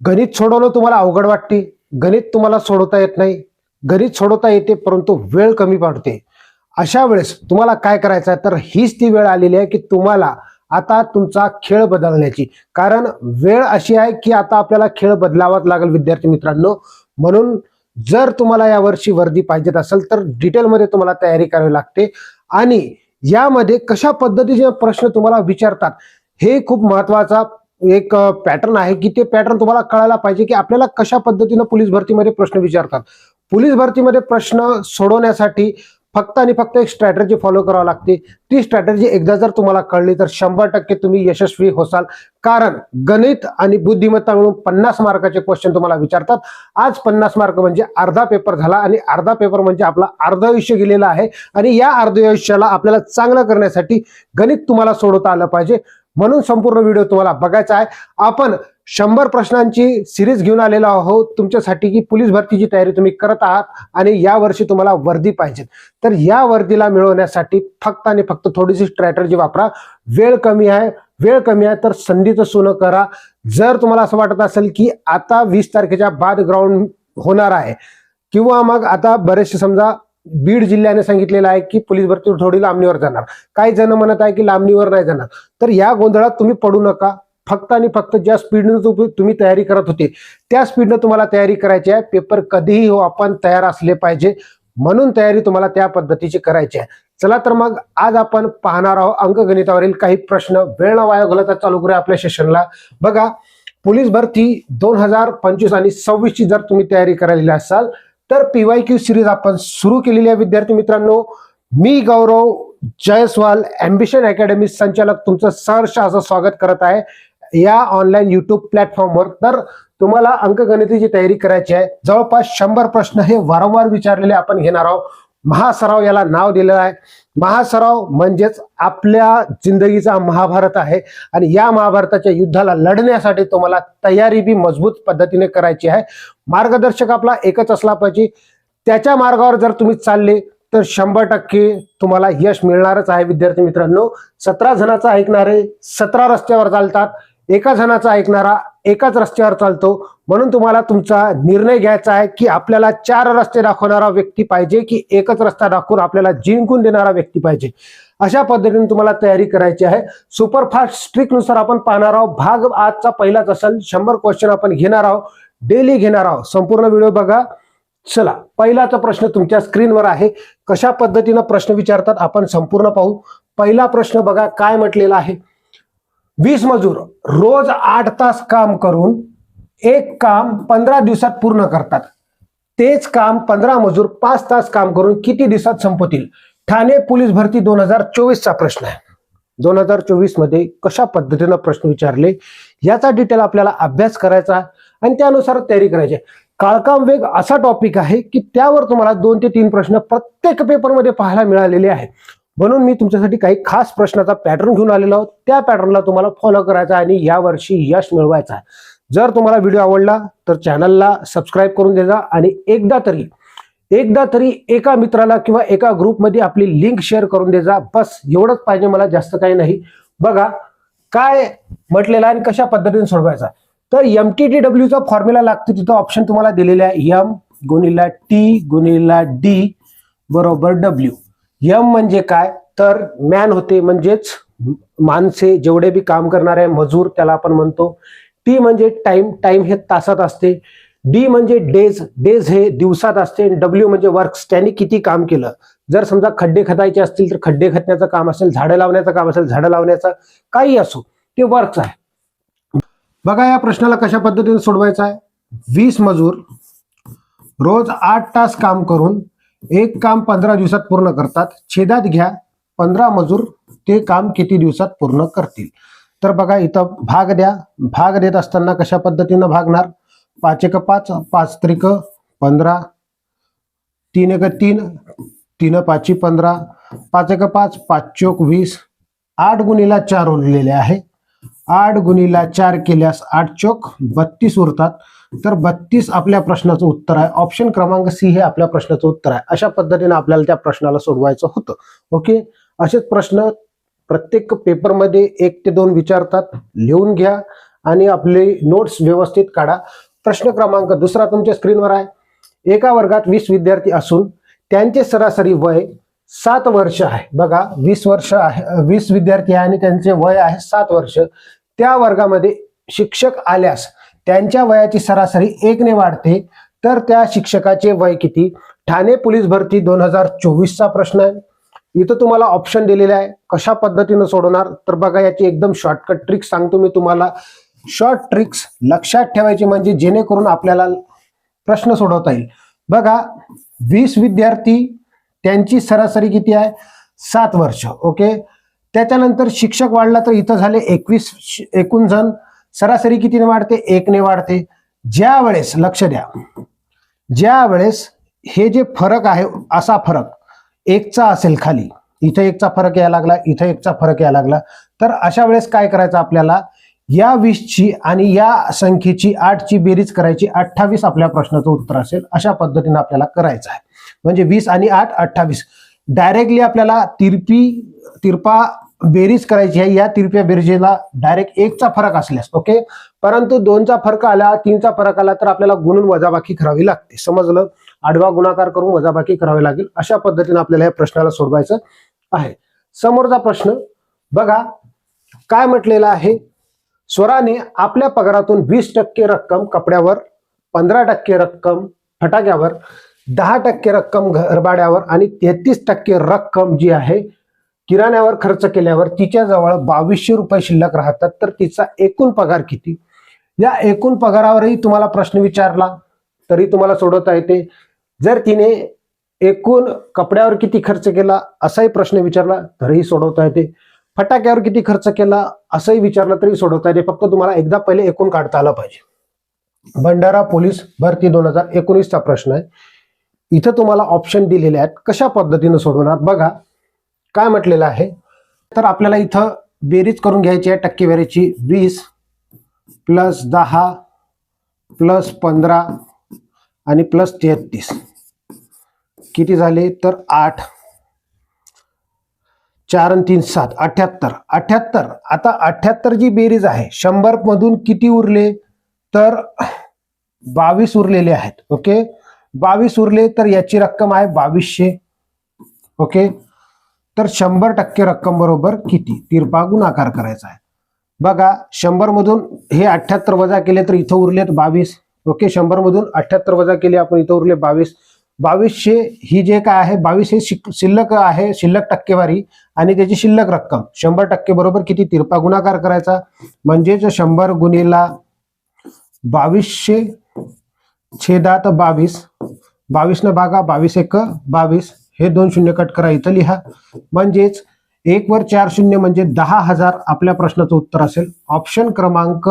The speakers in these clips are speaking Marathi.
गणित सोडवणं तुम्हाला अवघड वाटते. गणित तुम्हाला सोडवता येत नाही. गणित सोडवता येते परंतु वेळ कमी पडते. अशा वेळेस तुम्हाला काय करायचं आहे? तर हीच ती वेळ आलेली आहे की तुम्हाला आता तुमचा खेळ बदलण्याची. कारण वेळ अशी आहे की आता आपल्याला खेळ बदलावाच लागेल विद्यार्थी मित्रांनो. म्हणून जर तुम्हाला यावर्षी वर्दी पाहिजेत असेल तर डिटेलमध्ये तुम्हाला तयारी करावी लागते. आणि यामध्ये कशा पद्धतीचे प्रश्न तुम्हाला विचारतात हे खूप महत्त्वाचा एक पॅटर्न आहे की ते पॅटर्न तुम्हाला कळायला पाहिजे की आपल्याला कशा पद्धतीनं पोलीस भरतीमध्ये प्रश्न विचारतात. पोलीस भरतीमध्ये प्रश्न सोडवण्यासाठी फक्त आणि फक्त एक स्ट्रॅटर्जी फॉलो करावी लागते. ती स्ट्रॅटर्जी एकदा जर तुम्हाला कळली तर शंभर टक्के तुम्ही यशस्वी होसाल. कारण गणित आणि बुद्धिमत्ता मिळून पन्नास मार्काचे क्वेश्चन तुम्हाला विचारतात. आज पन्नास मार्क म्हणजे अर्धा पेपर झाला आणि अर्धा पेपर म्हणजे आपला अर्ध आयुष्य गेलेलं आहे. आणि या अर्ध आयुष्याला आपल्याला चांगलं करण्यासाठी गणित तुम्हाला सोडवता आलं पाहिजे. म्हणून संपूर्ण व्हिडिओ तुम्हाला बघायचा आहे. आपण शंभर प्रश्नांची सिरीज घेऊन आलेलो आहोत. तुमच्यासाठी की पोलीस भरतीची तयारी तुम्ही करत आहात आणि या वर्षी तुम्हाला वर्दी पाहिजे. तर या वर्दीला मिळवण्यासाठी फक्त आणि फक्त थोडीशी स्ट्रॅटर्जी वापरा. वेळ कमी आहे. वेळ कमी आहे तर संधीचं सोनं करा. जर तुम्हाला असं वाटत असेल की आता वीस तारखेच्या बाद ग्राउंड होणार आहे किंवा मग आता बरेचसे समजा बीड जिल्ह्याने सांगितलेलं आहे की पोलीस भरती थोडी लांबणीवर जाणार. काही जण म्हणत आहे की लांबणीवर नाही जाणार. तर या गोंधळात तुम्ही पडू नका. फक्त आणि फक्त ज्या स्पीडनं तुम्ही तयारी करत होते त्या स्पीडनं तुम्हाला तयारी करायची आहे. पेपर कधीही हो आपण तयार असले पाहिजे. म्हणून तयारी तुम्हाला त्या पद्धतीची करायची आहे. चला तर मग आज आपण पाहणार आहोत अंकगणितावरील काही प्रश्न. वेळ न वाया घालवता चालू करूया आपल्या सेशनला बघा पोलीस भरती दोन हजार पंचवीस आणि सव्वीसची जर तुम्ही तयारी करायला असाल तर पीवाय क्यू सिरीज आपण सुरू केलेली आहे विद्यार्थी मित्रांनो. मी गौरव जयस्वाल अँबिशन अकॅडमी संचालक तुमचं सहर्ष असं स्वागत करत आहे. या ऑनलाईन युट्यूब प्लॅटफॉर्मवर तर तुम्हाला अंकगणितीची तयारी करायची आहे. जवळपास शंभर प्रश्न हे वारंवार विचारलेले आपण घेणार आहोत. महासराव याला नाव दिलेलं आहे. महासराव म्हणजेच आपल्या जिंदगीचा महाभारत आहे. आणि या महाभारताच्या युद्धाला लढण्यासाठी तुम्हाला तयारी बी मजबूत पद्धतीने करायची आहे. मार्गदर्शक आपला एकच असला पाहिजे. त्याच्या मार्गावर जर तुम्ही चालले तर शंभर टक्के तुम्हाला यश मिळणारच आहे विद्यार्थी मित्रांनो. सतरा जणांचा ऐकणारे सतरा रस्त्यावर चालतात. एका जणाचा ऐकणारा एकाच रस्त्यावर चालतो. म्हणून तुम्हाला तुमचा निर्णय घ्यायचा आहे की आपल्याला चार रस्ते दाखवणारा व्यक्ती पाहिजे की एकच रस्ता दाखवून आपल्याला जिंकून देणारा व्यक्ती पाहिजे. अशा पद्धतीने तुम्हाला तयारी करायची आहे. सुपरफास्ट स्ट्रिकनुसार आपण पाहणार आहोत. भाग आजचा पहिलाच असेल. शंभर क्वेश्चन आपण घेणार आहोत. डेली घेणार आहोत. संपूर्ण व्हिडिओ बघा. चला पहिलाचा प्रश्न तुमच्या स्क्रीनवर आहे. कशा पद्धतीनं प्रश्न विचारतात आपण संपूर्ण पाहू. पहिला प्रश्न बघा काय म्हटलेला आहे? वीस मजूर रोज आठ तास काम करून एक काम पंधरा दिवसात पूर्ण करतात. तेच काम पंधरा मजूर पाच तास काम करून किती दिवसात संपवतील? ठाणे पोलीस भरती दोन हजार चोवीसचा प्रश्न आहे. दोन हजार चोवीसमध्ये कशा पद्धतीनं प्रश्न विचारले? याचा डिटेल आपल्याला अभ्यास करायचा आणि त्यानुसार तयारी करायची. आहे. काळकाम वेग असा टॉपिक आहे की त्यावर तुम्हाला दोन ते तीन प्रश्न प्रत्येक पेपरमध्ये पाहायला मिळालेले आहे म्हणून मी तुमच्यासाठी काही खास प्रश्नाचा पॅटर्न घेऊन आलेलो आहोत. त्या पॅटर्नला तुम्हाला फॉलो करायचा आणि यावर्षी यश मिळवायचा जर तुम्हाला व्हिडिओ आवडला तर चॅनलला सबस्क्राईब करून देजा आणि एकदा तरी एकदा तरी एका मित्राला किंवा एका ग्रुपमध्ये आपली लिंक शेअर करून देजा. बस एवढंच पाहिजे मला जास्त काही नाही. बघा काय म्हटलेलं आणि कशा पद्धतीने सोडवायचा तर एम टी टी डब्ल्यूचा फॉर्म्युला लागतो तिथं ऑप्शन तुम्हाला दिलेला आहे एम गुणिला टी गुणिला डी बरोबर डब्ल्यू यम म्हणजे काय? तर मॅन होते म्हणजेच माणसे जेवढे बी काम करणारे मजूर त्याला आपण म्हणतो. टी म्हणजे टाइम टाइम हे तासात असते. डी म्हणजे डेज डेज हे दिवसात असते. डब्ल्यू म्हणजे वर्क्स त्यांनी किती काम केलं? जर समजा खड्डे खतायचे असतील तर खड्डे खतण्याचं काम असेल झाडं लावण्याचं काम असेल झाडं लावण्याचं काही असो ते वर्क्स आहे. बघा या प्रश्नाला कशा पद्धतीने सोडवायचं आहे? वीस मजूर रोज आठ तास काम करून एक काम पंधरा दिवसात पूर्ण करतात. छेदात घ्या पंधरा मजूर ते काम किती दिवसात पूर्ण करतील? तर बघा इथं भाग द्या. भाग देत असताना कशा पद्धतीनं भागणार? पाच एक पाच पाच त्रिक पंधरा तीन एक तीन तीन पाची पंधरा पाच एक पाच पाच चोक वीस आठ गुणीला चार उरलेले आहे. आठ गुणीला चार केल्यास आठ चोक बत्तीस उरतात. तर बत्तीस आपल्या प्रश्नाचं उत्तर आहे. ऑप्शन क्रमांक सी हे आपल्या प्रश्नाचं उत्तर आहे. अशा पद्धतीने आपल्याला त्या प्रश्नाला सोडवायचं होतं. ओके असेच प्रश्न प्रत्येक पेपरमध्ये एक ते दोन विचारतात. लिहून घ्या आणि आपले नोट्स व्यवस्थित काढा. प्रश्न क्रमांक दुसरा तुमच्या स्क्रीनवर आहे. एका वर्गात वीस विद्यार्थी असून त्यांचे सरासरी वय सात वर्ष आहे. बघा वीस वर्ष आहे वीस विद्यार्थी आहे आणि त्यांचे वय आहे सात वर्ष. त्या वर्गामध्ये शिक्षक आल्यास त्यांच्या वयाची सरासरी एकने वाढते. तर त्या शिक्षकाचे वय किती? ठाणे पोलीस भरती दोन हजार चोवीसचा प्रश्न आहे. इथं तुम्हाला ऑप्शन दिलेला आहे. कशा पद्धतीनं सोडवणार? तर बघा याची एकदम शॉर्टकट ट्रिक्स सांगतो मी तुम्हाला. शॉर्ट ट्रिक्स लक्षात ठेवायची म्हणजे जेणेकरून आपल्याला प्रश्न सोडवता येईल. बघा वीस विद्यार्थी त्यांची सरासरी किती आहे? सात वर्ष ओके? त्याच्यानंतर शिक्षक वाढला तर इथं झाले एकवीस एकूण जण. सरासरी कितीने वाढते? एकने वाढते. ज्या वेळेस लक्ष द्या. ज्या वेळेस हे जे फरक आहे असा फरक एकचा असेल खाली. इथं एकचा फरक यायला लागला इथं एकचा फरक यायला लागला. तर अशा वेळेस काय करायचं आपल्याला? या वीसची आणि या संख्येची आठची बेरीज करायची. अठ्ठावीस आपल्या प्रश्नाचं उत्तर असेल. अशा पद्धतीने आपल्याला करायचं आहे. म्हणजे वीस आणि आठ अठ्ठावीस. डायरेक्टली आपल्याला तिरपी तिरपा बेरीज करायची आहे. या तिरप्या बेरीजेला डायरेक्ट एकचा फरक असल्यास ओके परंतु दोनचा फरक आला तीनचा फरक आला तर आपल्याला गुणून वजाबाकी करावी लागते. समजलं? आडवा गुणाकार करून वजाबाकी करावी लागेल. अशा पद्धतीने आपल्याला या प्रश्नाला सोडवायचं आहे. समोरचा प्रश्न बघा काय म्हटलेलं आहे? स्वराने आपल्या पगारातून वीस टक्के रक्कम कपड्यावर पंधरा टक्के रक्कम फटाक्यावर दहा टक्के रक्कम घरभाड्यावर आणि तेहतीस टक्के रक्कम जी आहे किराण्यावर खर्च केल्यावर तिच्याजवळ बावीसशे रुपये शिल्लक राहतात. तर तिचा एकूण पगार किती? या एकूण पगारावरही तुम्हाला प्रश्न विचारला तरी तुम्हाला सोडवता येते. जर तिने एकूण कपड्यावर किती खर्च केला असाही प्रश्न विचारला तरीही सोडवता येते. फटाक्यावर किती खर्च केला असंही विचारलं तरी सोडवता येते. फक्त तुम्हाला एकदा पहिले एकूण काढता आलं पाहिजे. भंडारा पोलीस भरती दोन हजार एकोणीसचा प्रश्न आहे. इथं तुम्हाला ऑप्शन दिलेले आहेत. कशा पद्धतीनं सोडवणार बघा काय म्हटलेलं आहे? तर आपल्याला इथं बेरीज करून घ्यायची आहे. टक्केवारीची वीस प्लस दहा प्लस पंधरा आणि प्लस तेहतीस. किती झाले? तर आठ. चार आणि तीन सात. अठ्याहत्तर. अठ्याहत्तर. आता अठ्याहत्तर जी बेरीज आहे शंभर मधून किती उरले? तर बावीस उरलेले आहेत. ओके? बावीस उरले तर याची रक्कम आहे बावीसशे. ओके? तर शंभर टक्के रक्कम बरोबर किती? तिरपा गुणाकार करायचा आहे. बघा शंभर मधून हे अठ्याहत्तर वजा केले तर इथं उरलेत बावीस. ओके? शंभर मधून अठ्याहत्तर वजा केले आपण इथं उरले बावीस. बावीसशे ही जे काय आहे बावीस हे शिल्लक आहे शिल्लक टक्केवारी आणि त्याची शिल्लक रक्कम. शंभर टक्के बरोबर किती? तिरपा गुणाकार करायचा. म्हणजेच शंभर गुन्हेला बावीसशे छेदात बावीस बावीस. न भागा बावीस एक बावीस. हे दोन शून्य कट करा इथं लिहा. म्हणजेच एक वर चार शून्य म्हणजे दहा हजार आपल्या प्रश्नाचं उत्तर असेल. ऑप्शन क्रमांक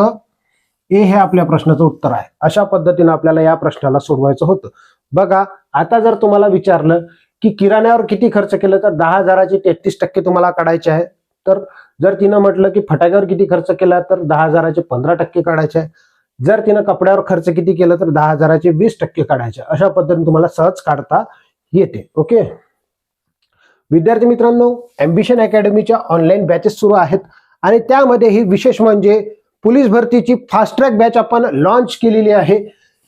ए हे आपल्या प्रश्नाचं उत्तर आहे. अशा पद्धतीनं आपल्याला या प्रश्नाला सोडवायचं होतं. बघा आता जर तुम्हाला विचारलं की किराण्यावर किती खर्च केलं तर दहा हजाराचे तेहतीस टक्के तुम्हाला काढायचे आहे. तर जर तिनं म्हटलं की फटाक्यावर किती खर्च केला तर दहा हजाराचे पंधरा टक्के काढायचे आहे. जर तिनं कपड्यावर खर्च किती केलं तर दहा हजाराचे वीस टक्के काढायचे. अशा पद्धतीने तुम्हाला सहज काढता येते. ओके? विद्यार्थी मित्रांनो अम्बिशन अकॅडमीच्या ऑनलाईन बॅचेस सुरू आहेत आणि त्यामध्ये ही विशेष म्हणजे पोलीस भरतीची फास्ट ट्रॅक बॅच आपण लॉन्च केलेली आहे.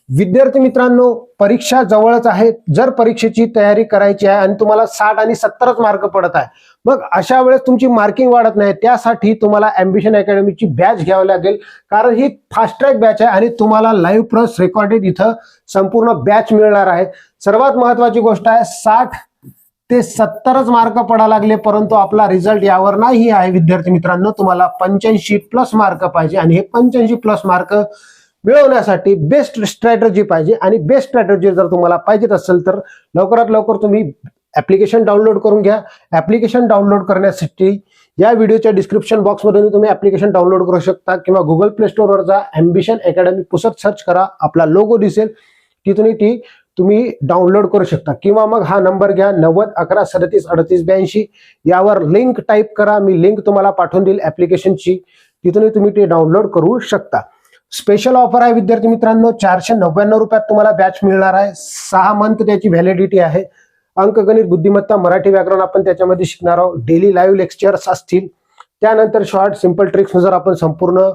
विद्यार्थी मित्रांनो परीक्षा जवळच आहे. जर परीक्षेची तयारी करायची आहे आणि तुम्हाला साठ आणि सत्तरच मार्क पडत आहे मग अशा वेळेस तुमची मार्किंग वाढत नाही. त्यासाठी तुम्हाला अम्बिशन अकॅडमीची बॅच घ्यावी लागेल. कारण ही फास्ट ट्रॅक बॅच आहे आणि तुम्हाला लाईव्ह प्लस रेकॉर्डेड इथं संपूर्ण बॅच मिळणार आहे. सर्वात महत्वाची गोष्ट आहे साठ ते सत्तरच मार्क पडा लागले परंतु आपला रिझल्ट यावर नाही आहे. विद्यार्थी मित्रांनो तुम्हाला पंच्याऐंशी प्लस मार्क पाहिजे आणि हे पंच्याऐंशी प्लस मार्क मिळवण्यासाठी बेस्ट स्ट्रॅटजी पाहिजे. आणि बेस्ट स्ट्रॅटजी जर तुम्हाला पाहिजेत असेल तर लवकरात लवकर तुम्ही ऍप्लिकेशन डाउनलोड करून घ्या. ऍप्लिकेशन डाउनलोड करण्यासाठी या व्हिडिओच्या डिस्क्रिप्शन बॉक्समध्ये तुम्ही ऍप्लिकेशन डाउनलोड करू शकता किंवा गुगल प्ले स्टोअरवर जा. ॲम्बिशन अकॅडमी पुसत सर्च करा. आपला लोगो दिसेल. तिथून ती तुम्ही डाउनलोड करू शकता. किंवा मग हा नंबर घ्या. नव्वद अकरा सदतीस अडतीस ब्याऐंशी. यावर लिंक टाईप करा. मी लिंक तुम्हाला पाठवून देईल ऍप्लिकेशनची तिथूनही तुम्ही ते डाउनलोड करू शकता. स्पेशल ऑफर आहे विद्यार्थी मित्रांनो. चारशे नव्याण्णव रुपयात तुम्हाला बॅच मिळणार आहे. सहा मंथ त्याची व्हॅलिडिटी आहे. अंकगणित बुद्धिमत्ता मराठी व्याकरण आपण त्याच्यामध्ये शिकणार आहोत. डेली लाईव्ह लेक्चर्स असतील. त्यानंतर शॉर्ट सिंपल ट्रिक्स जर आपण संपूर्ण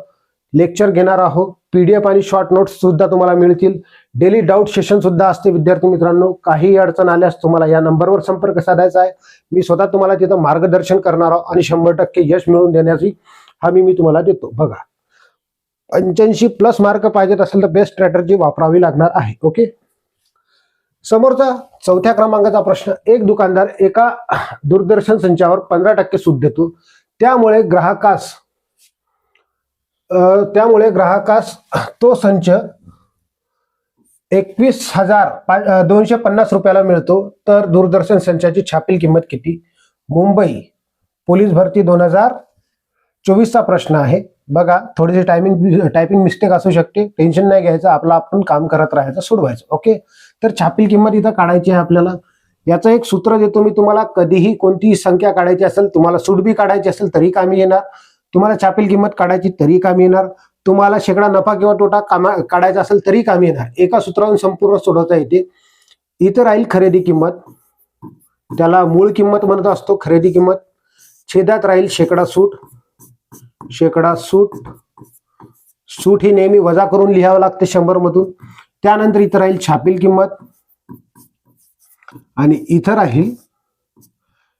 लेक्चर घेणार आहोत. पीडीएफ आणि शॉर्ट नोट्स सुद्धा तुम्हाला मिळतील. डेली डाऊट सेशन सुद्धा असते विद्यार्थी मित्रांनो. काही अडचण आल्यास तुम्हाला या नंबरवर संपर्क साधायचा आहे. मी स्वतः तुम्हाला तिथं मार्गदर्शन करणार आहोत आणि शंभर टक्के यश मिळवून देण्याची हमी मी तुम्हाला देतो. बघा. पंच्याऐंशी प्लस मार्क पाहिजेत असेल तर बेस्ट स्ट्रॅटर्जी वापरावी लागणार आहे. ओके समोरचा चौथ्या क्रमांकाचा प्रश्न. एक दुकानदार एका दूरदर्शन संचावर पंधरा टक्के सूट देतो. त्यामुळे ग्राहकास त्यामुळे ग्राहकास तो संच एकवीस हजार पा- दोनशे पन्नास रुपयाला मिळतो. तर दूरदर्शन संचाची छापील किंमत किती? मुंबई पोलीस भरती दोन हजार चोवीसचा प्रश्न आहे. बघा थोडीशी टायमिंग टायपिंग मिस्टेक असू शकते. टेन्शन नाही घ्यायचं. आपलं आपण काम करत राहायचं सोडवायचं. ओके तर छापील किंमत इथं काढायची आहे आपल्याला. याचं एक सूत्र देतो मी तुम्हाला. कधीही कोणतीही संख्या काढायची असेल तुम्हाला सूट बी काढायची असेल तरी कामी येणार. तुम्हाला छापील किंमत काढायची तरी कामी येणार. तुम्हाला शेकडा नफा किंवा तोटा कामा काढायचा असेल तरी कामी येणार. एका सूत्रावरून संपूर्ण सोडवता येते. इथं राहील खरेदी किंमत. त्याला मूळ किंमत म्हणत असतो खरेदी किंमत. छेदात राहील शेकडा सूट. शेकडा सूट सूट ही नेहमी वजा करून लिहावं लागते शंभर मधून त्यानंतर इथं राहील छापील किंमत. आणि इथं राहील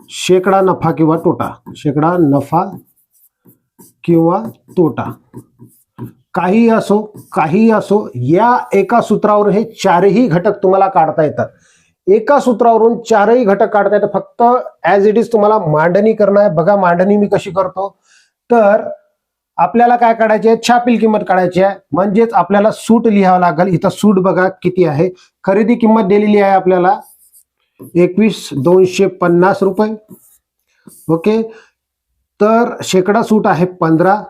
शेकडा नफा किंवा तोटा. शेकडा नफा किंवा तोटा. काही असो काही असो या एका सूत्रावर हे चारही घटक तुम्हाला काढता येतात. एका सूत्रावरून चारही घटक काढता येतात. फक्त ऍज इट इज तुम्हाला मांडणी करणं आहे. बघा मांडणी मी कशी करतो. तर आपल्याला काय काढायची आहे छापील किंमत काढायची आहे. म्हणजेच आपल्याला सूट लिहावं लागेल. इथं सूट बघा किती आहे. खरेदी किंमत दिलेली आहे आपल्याला एकवीस दोनशे पन्नास रुपये. ओके? तर शेकडा सूट आहे पंधरा.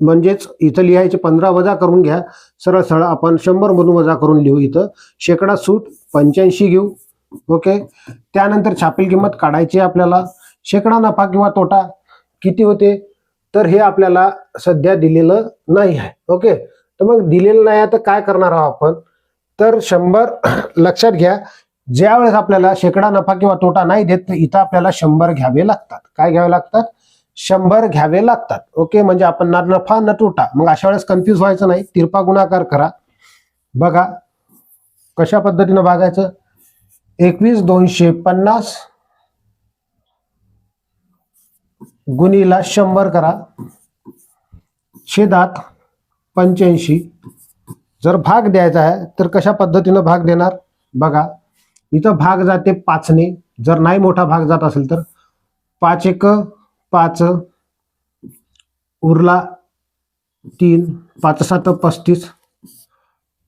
म्हणजेच इथं लिहायचे पंधरा वजा करून घ्या. सरळ सरळ आपण शंभर मधून वजा करून लिहू इथं. शेकडा सूट पंच्याऐंशी घेऊ. ओके? त्यानंतर छापील किंमत काढायची आहे आपल्याला. शेकडा नफा किंवा तोटा किती होते? तर हे आपल्याला सध्या दिलेलं नाही आहे. ओके? तर मग दिलेलं नाही आहे तर काय करणार आहोत आपण? तर शंभर लक्षात घ्या ज्या वेळेस आपल्याला शेकडा नफा किंवा तोटा नाही देत तर इथं आपल्याला शंभर घ्यावे लागतात. काय घ्यावे लागतात? शंभर घ्यावे लागतात. ओके? म्हणजे आपण ना नफा न तोटा. मग अशा वेळेस कन्फ्यूज व्हायचं नाही. तिरपा गुणाकार करा. बघा कशा पद्धतीनं भागायचं एकवीस दोनशे पन्नास गुणीला शंभर करा. छेदात पंच्याऐंशी. जर भाग द्यायचा आहे तर कशा पद्धतीनं भाग देणार? बघा इथं भाग जाते पाचने. जर नाही मोठा भाग जात असेल तर पाच एक पाच उरला तीन पाच सात पस्तीस.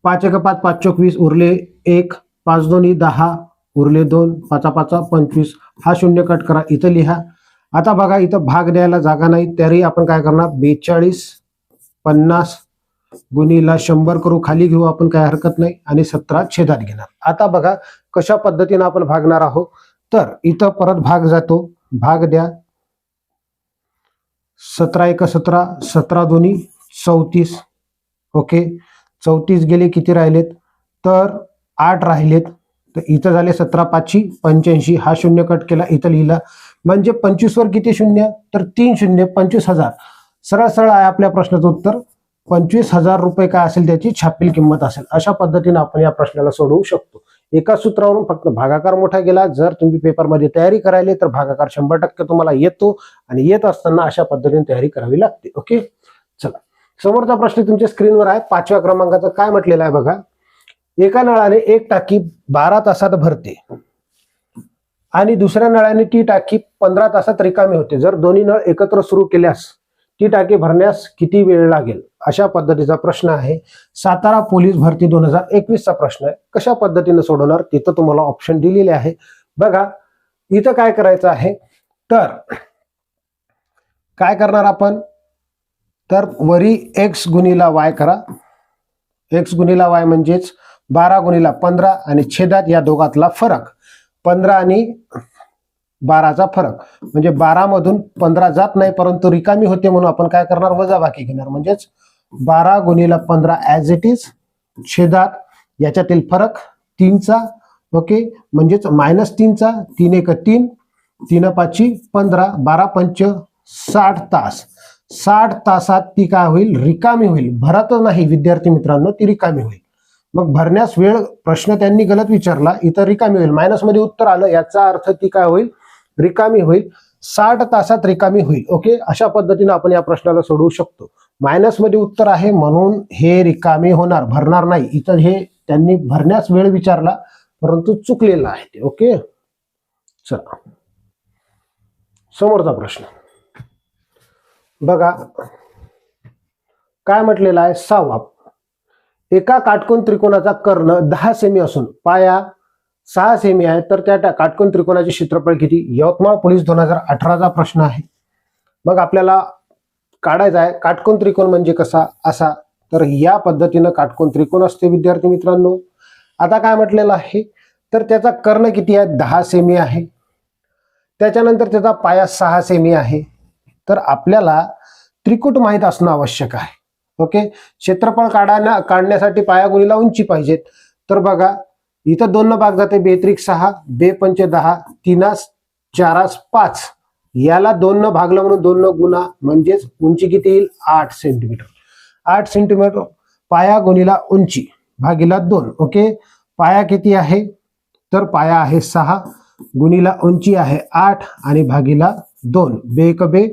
पाच एक पाच पाच चोवीस उरले एक पाच दोन्ही दहा उरले दोन पाचा पाचा पंचवीस. हा शून्य कट करा. इथं लिहा. आता बघा इथं भाग द्यायला जागा नाही तरी आपण काय करणार? बेचाळीस पन्नास गुणीला शंभर करू खाली घेऊ आपण काय हरकत नाही आणि सतरा छेदात घेणार. आता बघा कशा पद्धतीनं आपण भागणार आहोत? तर इथं परत भाग जातो. भाग द्या. सतरा एक सतरा सतरा दोन्ही चौतीस. ओके? चौतीस गेले किती राहिलेत? तर आठ राहिलेत. तर इथं झाले सतरा पाचशे पंच्याऐंशी. हा शून्य कट केला इथं लिहिला म्हणजे पंचवीस वर किती शून्य? तर तीन शून्य पंचवीस हजार. सरळ सरळ आहे आपल्या प्रश्नाचं उत्तर. पंचवीस हजार रुपये काय असेल त्याची छापील किंमत असेल. अशा पद्धतीने आपण या प्रश्नाला सोडवू शकतो. एका सूत्रावरून फक्त भागाकार मोठा गेला. जर तुम्ही पेपरमध्ये तयारी करायली तर भागाकार शंभर टक्के तुम्हाला येतो आणि येत असताना अशा पद्धतीने तयारी करावी लागते. ओके? चला. समोरचा प्रश्न तुमच्या स्क्रीनवर आहे. पाचव्या क्रमांकाचं काय म्हटलेलं आहे बघा. एका नळाने एक टाकी बारा तासात भरते. आणि दुसऱ्या नळाने ती टाकी पंधरा तासात रिकामी होते. जर दोन्ही नळ एकत्र सुरू केल्यास ती टाकी भरण्यास किती वेळ लागेल? अशा पद्धतीचा प्रश्न आहे. सातारा पोलीस भरती दोन हजार एकवीसचा प्रश्न आहे. कशा पद्धतीने सोडवणार? तिथं तुम्हाला ऑप्शन दिलेले आहे. बघा इथं काय करायचं आहे? तर काय करणार आपण? तर वरी एक्स गुणीला वाय करा. एक्स गुणीला वाय म्हणजेच बारा गुणीला पंधरा आणि छेदात या दोघातला फरक. पंधरा आणि बाराचा फरक. म्हणजे बारा मधून पंधरा जात नाही परंतु रिकामी होते म्हणून आपण काय करणार? वजा बाकी घेणार. म्हणजेच बारा गुणीला पंधरा ऍज इट इज छेदात. याच्यातील फरक तीनचा ओके? म्हणजेच मायनस तीनचा तीन एक तीन तीन पाचशे पंधरा बारा पंच साठ तास. साठ तासात ती काय होईल? रिकामी होईल. भरत नाही विद्यार्थी मित्रांनो ती रिकामी होईल. मग भरण्यास वेळ प्रश्न त्यांनी गलत विचारला इथं रिकामी होईल. मायनसमध्ये उत्तर आलं याचा अर्थ ती काय होईल? रिकामी होईल. साठ तासात रिकामी होईल. ओके? अशा पद्धतीने आपण या प्रश्नाला सोडवू शकतो. मायनसमध्ये उत्तर आहे म्हणून हे रिकामी होणार भरणार नाही. इथं हे त्यांनी भरण्यास वेळ विचारला परंतु चुकलेला आहे ते. ओके? चला. समोरचा प्रश्न. बघा. काय म्हटलेला आहे? सहावा. एका काटकोन त्रिकोणाचा कर्ण दहा सेमी असून पाया सहा सेमी आहे तर त्या त्या काटकोन त्रिकोणाचे क्षेत्रफळ किती? यवतमाळ पोलीस दोन हजार अठराचा प्रश्न आहे. मग आपल्याला काढायचा आहे काटकोन त्रिकोण म्हणजे कसा? असा. तर या पद्धतीनं काटकोन त्रिकोण असते विद्यार्थी मित्रांनो. आता काय म्हटलेलं आहे? तर त्याचा कर्ण किती आहे? दहा सेमी आहे. त्याच्यानंतर त्याचा पाया सहा सेमी आहे. तर आपल्याला त्रिकूट माहीत असणं आवश्यक आहे. ओके? क्षेत्रफळ काढायला काढण्यासाठी पायागुणीला उंची पाहिजेत. तर बघा इथं दोन भाग जाते. बेत्रिक सहा बे पंचे दहा तीनास चारास पाच. याला दोन न भागलं म्हणून दोन न गुणा म्हणजेच उंची किती येईल? आठ सेंटीमीटर. आठ सेंटीमीटर पाया गुणीला उंची भागीला दोन. ओके? पाया किती आहे? तर पाया आहे सहा. गुणीला उंची आहे आठ आणि भागीला दोन. बेक बे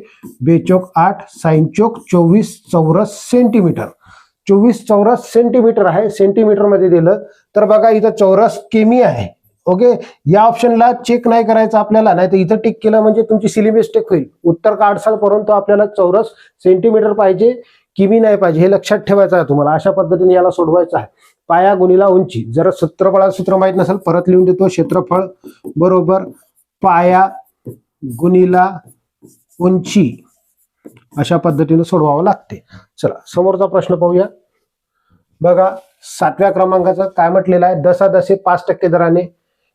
बेचोक आठ साईनचोक चोवीस चौरस सेंटीमीटर. चोवीस चौरस सेंटीमीटर आहे. सेंटीमीटरमध्ये दिलं. तर बघा इथं चौरस केमी आहे. ओके? या ऑप्शनला चेक नाही करायचं आपल्याला. नाही तर इथं टिक केलं म्हणजे तुमची सिली मिस्टेक होईल. उत्तर काढसाल परंतु आपल्याला चौरस सेंटीमीटर पाहिजे किमी नाही पाहिजे. हे लक्षात ठेवायचं आहे तुम्हाला. अशा पद्धतीने याला सोडवायचं आहे. पाया गुणीला उंची. जर सूत्रफळा सूत्र माहीत नसेल परत लिहून देतो. क्षेत्रफळ बरोबर पाया गुणीला उंची अशा पद्धतीने सोडवावं लागते. चला समोरचा प्रश्न पाहूया. बघा सातव्या क्रमांकाचं काय म्हटलेलं आहे? दसादसे पाच टक्के दराने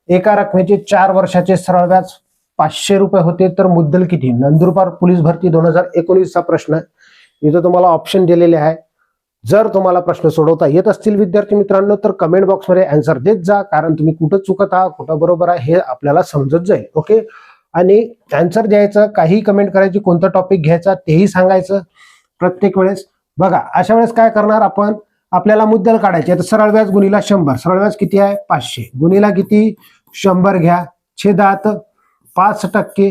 एका रकमेचे चार वर्षाचे सरळ व्याज पाचशे रुपये होते. तर मुद्दल किती? नंदुरबार पोलीस भरती दोन हजार एकोणीसचा प्रश्न आहे. इथं तुम्हाला ऑप्शन दिलेले आहे. जर तुम्हाला प्रश्न सोडवता येत असतील विद्यार्थी मित्रांनो तर कमेंट बॉक्समध्ये अँसर देत जा कारण तुम्ही कुठं चुकत आहात कुठं बरोबर आहे हे आपल्याला समजत जाईल. ओके आणि आन्सर द्यायचं काही कमेंट करायची कोणता टॉपिक घ्यायचा तेही सांगायचं प्रत्येक वेळेस. बघा अशा वेळेस काय करणार आपण? आपल्याला मुद्दल काढायचे. तर सरळ व्याज गुणीला शंभर. सरळ व्याज किती आहे? पाचशे. गुणीला किती? शंभर घ्या. छेदात पाच टक्के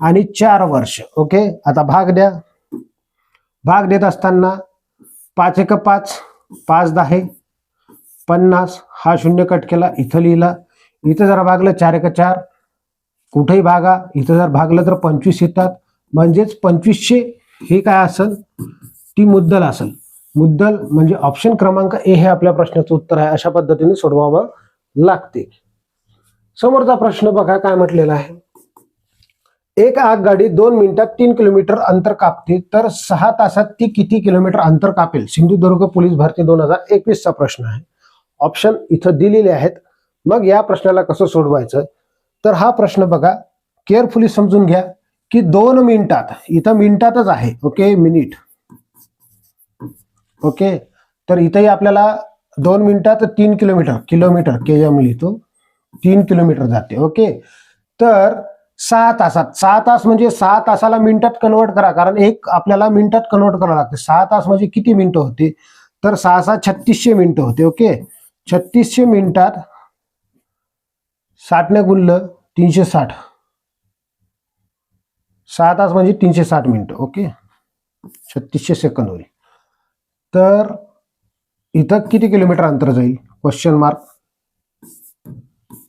आणि चार वर्ष. ओके? आता भाग द्या. भाग देत असताना पाच एक पाच पाच दहा पन्नास. हा शून्य कट केला. इथं लिहिला. इथं जरा भागलं. चार एक चार. कुठेही भागा इथं जर भागलं तर पंचवीस येतात. म्हणजेच पंचवीसशे हे काय असेल ती मुद्दल असेल मुद्दल म्हणजे ऑप्शन क्रमांक ए हे आपल्या प्रश्नाचं उत्तर आहे. अशा पद्धतीने सोडवावं लागते. समोरचा प्रश्न बघा काय म्हटलेला आहे. एक आगगाडी दोन मिनिटात तीन किलोमीटर अंतर कापते तर सहा तासात ती किती किलोमीटर अंतर कापेल? सिंधुदुर्ग पोलीस भरती दोन हजार एकवीसचा प्रश्न आहे. ऑप्शन इथं दिलेले आहेत. मग या प्रश्नाला कसं सोडवायचं? तर हा प्रश्न बघा. केअरफुली समजून घ्या की दोन मिनिटात इथं मिनिटातच आहे ओके मिनिट. ओके? तर इथंही आपल्याला दोन मिनिटात तीन किलोमीटर किलोमीटर के एम लिहितो. तीन किलोमीटर जाते ओके? तर सहा तासात सहा तास म्हणजे सहा तासाला मिनिटात कन्वर्ट करा कारण एक आपल्याला मिनिटात कन्वर्ट करावं लागते. सहा तास म्हणजे किती मिनिटं होते? तर सहा सहा छत्तीसशे मिनिटं होते ओके? छत्तीसशे मिनिटात साठने गुणलं तीनशे साठ. सहा तास म्हणजे तीनशे साठ मिनिटं ओके? छत्तीसशे सेकंद होईल तर इथं किती किलोमीटर अंतर जाईल? क्वेश्चन मार्क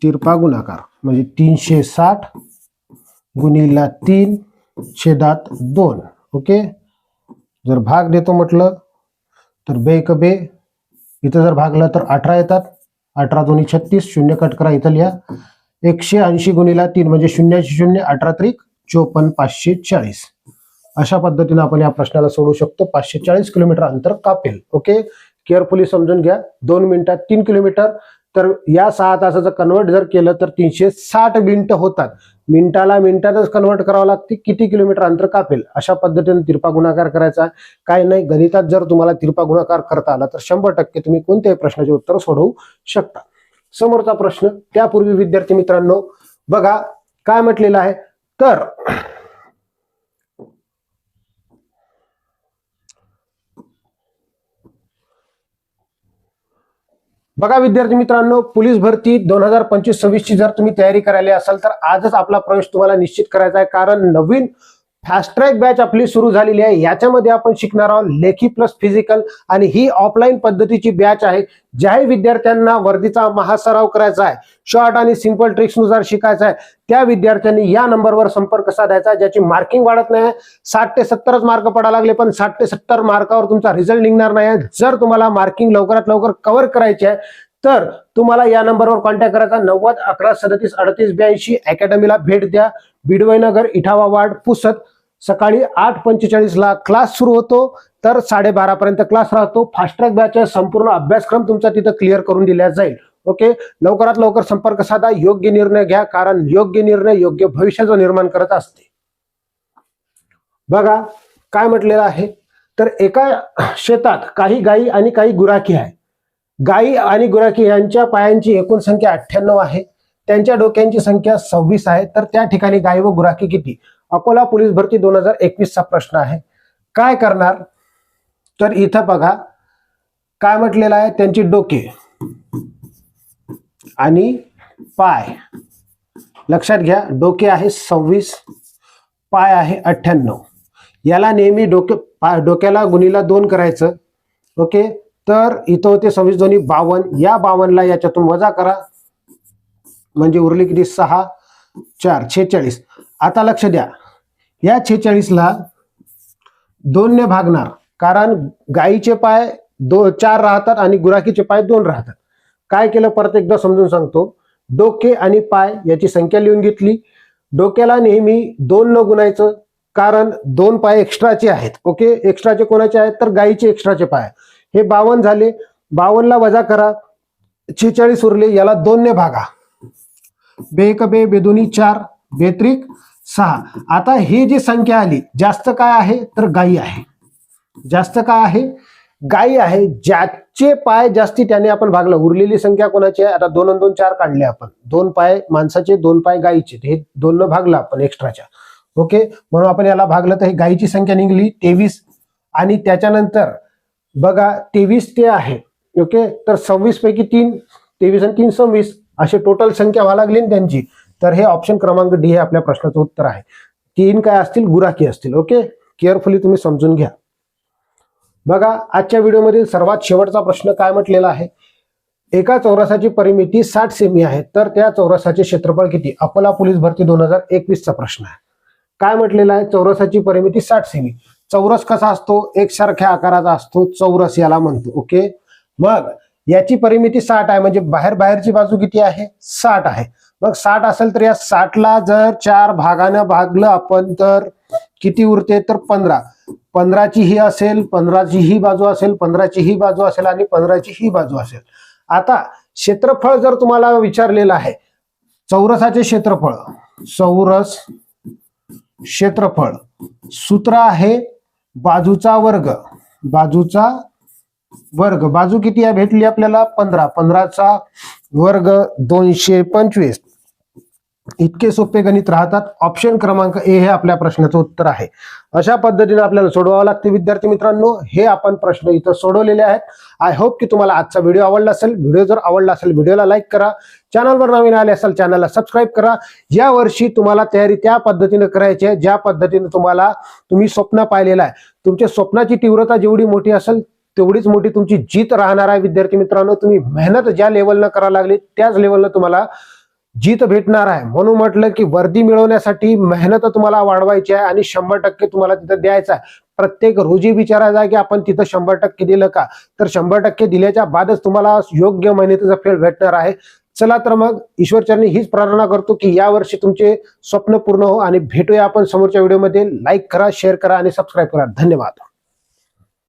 तिरपा गुणाकार म्हणजे तीनशे साठ गुणीला तीन छेदात दोन ओके? जर भाग देतो म्हटलं तर बे क बे. इथं जर भागलं तर अठरा येतात. अठरा दोन्ही छत्तीस शून्य कट करा इथं लिहा. एकशे ऐंशी गुणीला तीन म्हणजे शून्याचे शून्य अठरा त्रिक चोपन्न पाचशे चाळीस. अशा पद्धतीने आपण या प्रश्नाला सोडू शकतो. पाचशे चाळीस किलोमीटर अंतर कापेल. ओके? केअरफुली समजून घ्या. दोन मिनिटात तीन किलोमीटर. तर या सहा तासाचं कन्वर्ट जर केलं तर तीनशे साठ मिनिटं होतात. मिनिटाला मिनिटातच कन्वर्ट करावं लागते. किती किलोमीटर अंतर कापेल? अशा पद्धतीने तिरपा गुणाकार करायचा. काय नाही गणितात जर तुम्हाला तिरपा गुणाकार करता आला तर शंभर टक्के तुम्ही कोणत्याही प्रश्नाचे उत्तर सोडवू शकता. समोरचा प्रश्न त्यापूर्वी विद्यार्थी मित्रांनो बघा काय म्हटलेलं आहे? तर बघा विद्यार्थी मित्रांनो पोलीस भरती दोन हजार पंचवीस सव्वीस ची जर तुम्ही तयारी करायला असाल तर आजच आपला प्रवेश तुम्हाला निश्चित करायचा आहे. कारण नवीन फास्ट ट्रॅक बॅच आपली सुरू झालेली आहे. याच्यामध्ये आपण शिकणार आहोत लेखी प्लस फिजिकल आणि ही ऑफलाईन पद्धतीची बॅच आहे. ज्याही विद्यार्थ्यांना वर्दीचा महासराव करायचा आहे शॉर्ट आणि सिंपल ट्रिक्सनुसार शिकायचा आहे त्या विद्यार्थ्यांनी या नंबरवर संपर्क साधायचा ज्याची मार्किंग वाढत नाही साठ ते सत्तरच मार्क पडायला लागले पण साठ ते सत्तर मार्कावर तुमचा रिझल्ट निघणार नाही जर तुम्हाला मार्किंग लवकरात लवकर कव्हर करायची आहे तर तुम्हाला या नंबरवर कॉन्टॅक्ट करायचा नव्वद अकरा सदतीस अडतीस ब्याऐंशी अकॅडमीला भेट द्या. बिडवईनगर इठावा वार्ड पुसत सकाळी आठ पंचेचाळीसला क्लास सुरू होतो तर साडेबारा पर्यंत क्लास राहतो. फास्ट ट्रॅक संपूर्ण अभ्यासक्रम तुमचा तिथं क्लिअर करून दिला जाईल. ओके लवकरात लवकर संपर्क साधा योग्य निर्णय घ्या कारण योग्य निर्णय योग्य भविष्याचं निर्माण करत असते. बघा काय म्हटलेलं आहे? तर एका शेतात काही गायी आणि काही गुराखी आहे. गायी आणि गुराखी यांच्या पायांची एकूण संख्या अठ्ठ्याण्णव आहे. त्यांच्या डोक्यांची संख्या सव्वीस आहे. तर त्या ठिकाणी गायी व गुराखी किती? अकोला पोलीस भरती दोन हजार एकवीसचा प्रश्न आहे. काय करणार? तर इथं बघा काय म्हटलेलं आहे? त्यांची डोके आणि पाय. लक्षात घ्या डोके आहे सव्वीस पाय आहे अठ्ठ्याण्णव. याला नेहमी डोके पाय डोक्याला गुणीला दोन करायचं. ओके? तर इथं होते सव्वीस दोन्ही बावन्न या बावनला याच्यातून वजा करा. म्हणजे उरली किती? सहा चार छेचाळीस. आता लक्ष द्या. या छेचाळीसला दोनने भागणार. कारण गाईचे पाय दो चार राहतात आणि गुराखीचे पाय दोन राहतात. काय केलं परत एकदा समजून सांगतो. डोके आणि पाय याची संख्या लिहून घेतली. डोक्याला नेहमी दोन न गुणायचं कारण दोन पाय एक्स्ट्राचे आहेत. ओके? एक्स्ट्राचे कोणाचे आहेत? तर गाईचे एक्स्ट्राचे पाय. हे बावन्न झाले. बावनला वजा करा. छेचाळीस उरले. याला दोनने भागा. बेक बे बेदोनी चार. बेत्रिक. सहा. आता ही जी संख्या आली जास्त काय आहे? तर गाई आहे. जास्त काय आहे? गाई आहे. ज्याचे पाय जास्ती त्याने आपण भागलं. उरलेली संख्या कोणाची आहे? आता दोन आणि दोन चार काढले आपण. दोन पाय माणसाचे दोन पाय गाईचे. हे दोन भागलं आपण एक्स्ट्राच्या. ओके? म्हणून आपण याला भागलं तर हे गाईची संख्या निघली तेवीस. आणि त्याच्यानंतर बघा तेवीस ते आहे. ओके? तर सव्वीस पैकी तीन तेवीस आणि तीन सव्वीस. अशी टोटल संख्या व्हायला लागली ना त्यांची. तर हे ऑप्शन क्रमांक डी हे आपल्या प्रश्नाचं उत्तर आहे. तीन काय असतील? गुराखी असतील. ओके केअरफुली तुम्ही समजून घ्या. बघा आजच्या व्हिडिओमधील सर्वात शेवटचा प्रश्न काय म्हटलेला आहे? एका चौरसाची परिमिती साठ सेमी आहे. तर त्या चौरसाचे क्षेत्रफळ किती? अकोला पोलीस भरती दोन हजार एकवीसचा प्रश्न आहे. काय म्हटलेला आहे? चौरसाची परिमिती साठ सेमी चौरस कसा असतो? एकसारख्या आकाराचा असतो. चौरस याला म्हणतो. ओके मग याची परिमिती साठ आहे. म्हणजे बाहेर बाहेरची बाजू किती आहे? साठ आहे. मग साठ असेल तर या साठला जर चार भागानं भागलं आपण तर किती उरते? तर पंधरा. पंधराची ही असेल पंधराची ही बाजू असेल पंधराची ही बाजू असेल आणि पंधराची ही बाजू असेल. आता क्षेत्रफळ जर तुम्हाला विचारलेलं आहे चौरसाचे क्षेत्रफळ चौरस क्षेत्रफळ सूत्र आहे बाजूचा वर्ग. बाजूचा वर्ग. बाजू किती भेटली आपल्याला पंधरा. पंधराचा वर्ग दोनशे पंचवीस. इतके सोपे गणित राहतात. ऑप्शन क्रमांक ए हे आपल्या प्रश्नाचं उत्तर आहे. अशा पद्धतीने आपल्याला सोडवावं लागते विद्यार्थी मित्रांनो. हे आपण प्रश्न इथं सोडवलेले आहेत. आय होप की तुम्हाला आजचा व्हिडिओ आवडला असेल. व्हिडिओ जर आवडला असेल व्हिडिओला लाईक करा. चॅनलवर नवीन आले असेल चॅनलला सबस्क्राईब करा. या वर्षी तुम्हाला तयारी त्या पद्धतीने करायची आहे ज्या पद्धतीने तुम्हाला तुम्ही स्वप्न पाहिलेलं आहे. तुमच्या स्वप्नाची तीव्रता जेवढी मोठी असेल तेवढीच मोठी तुमची जीत राहणार आहे विद्यार्थी मित्रांनो. तुम्ही मेहनत ज्या लेवलनं करायला लागली त्याच लेवलनं तुम्हाला जीत भेटणार आहे. म्हणून म्हटलं की वर्दी मिळवण्यासाठी मेहनत तुम्हाला वाढवायची आहे आणि शंभर टक्के तुम्हाला तिथं द्यायचं आहे. प्रत्येक रोजी विचारायचा की आपण तिथं शंभर टक्के दिलं का? तर शंभर टक्के दिल्याच्या बादच तुम्हाला योग्य मेहनतीचा फेळ भेटणार आहे. चला तर मग ईश्वरचरणी हीच प्रार्थना करतो की यावर्षी तुमचे स्वप्न पूर्ण हो आणि भेटूया आपण समोरच्या व्हिडिओमध्ये. लाईक करा शेअर करा आणि सबस्क्राईब करा. धन्यवाद.